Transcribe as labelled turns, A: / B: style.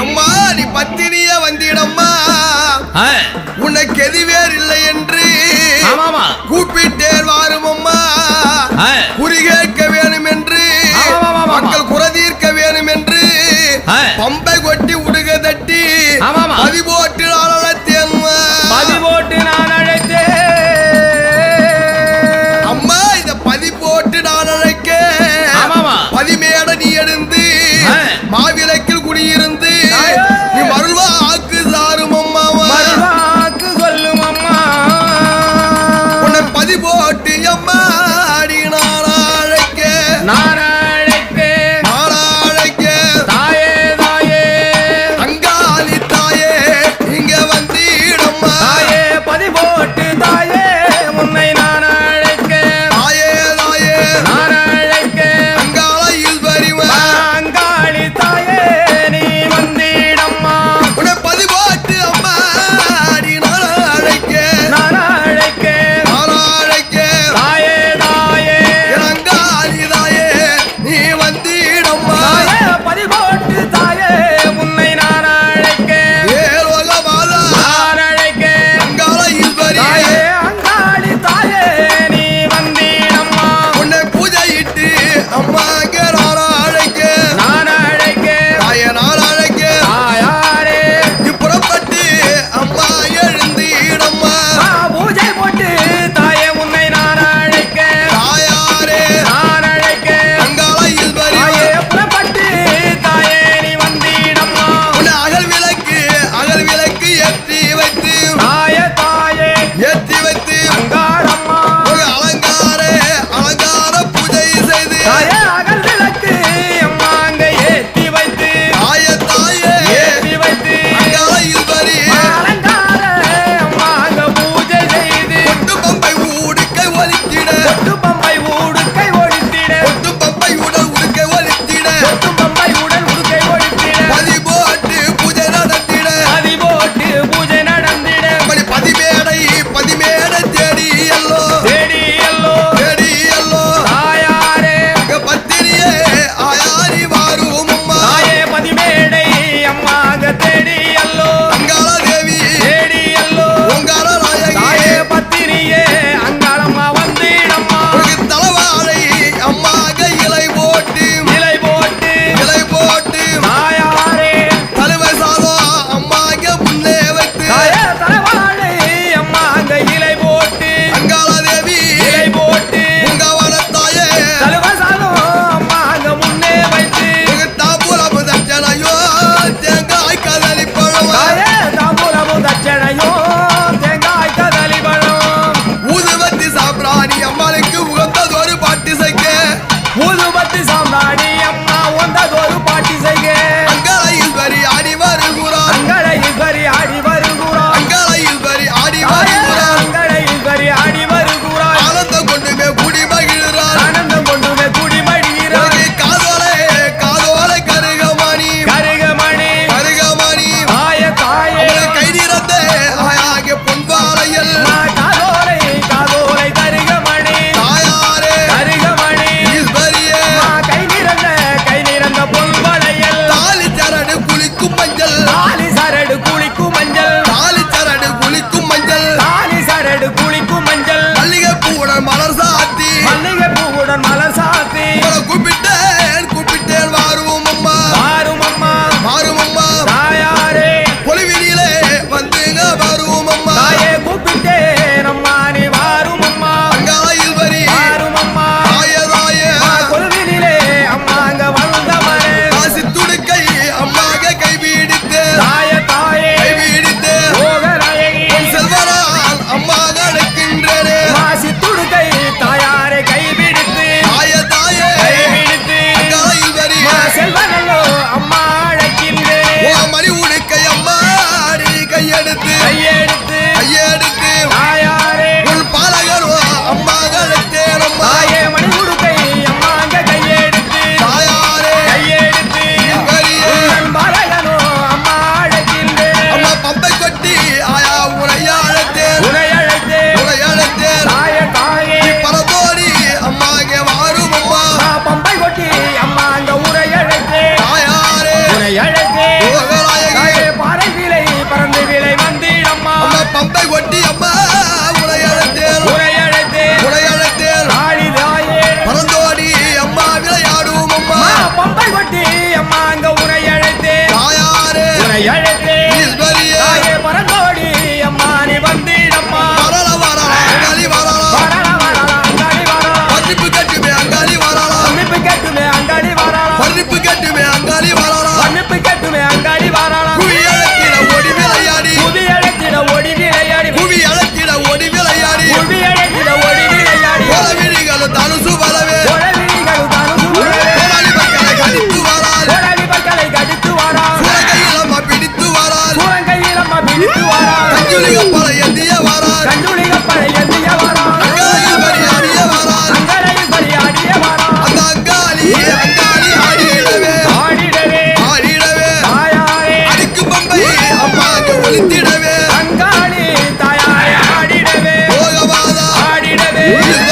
A: எம்மா நீ பத்தினிய வந்திடம்மா. உனக்கு எதுவேர் இல்லை என்று கூப்பிட்டேர் வாரும் அம்மா குறி கேட்க வேணும் என்று மக்கள் குறதீர்க்க வேணும் என்று பம்பை கொட்டி உடுக தட்டி
B: பதிபோட்டினார் Yeah.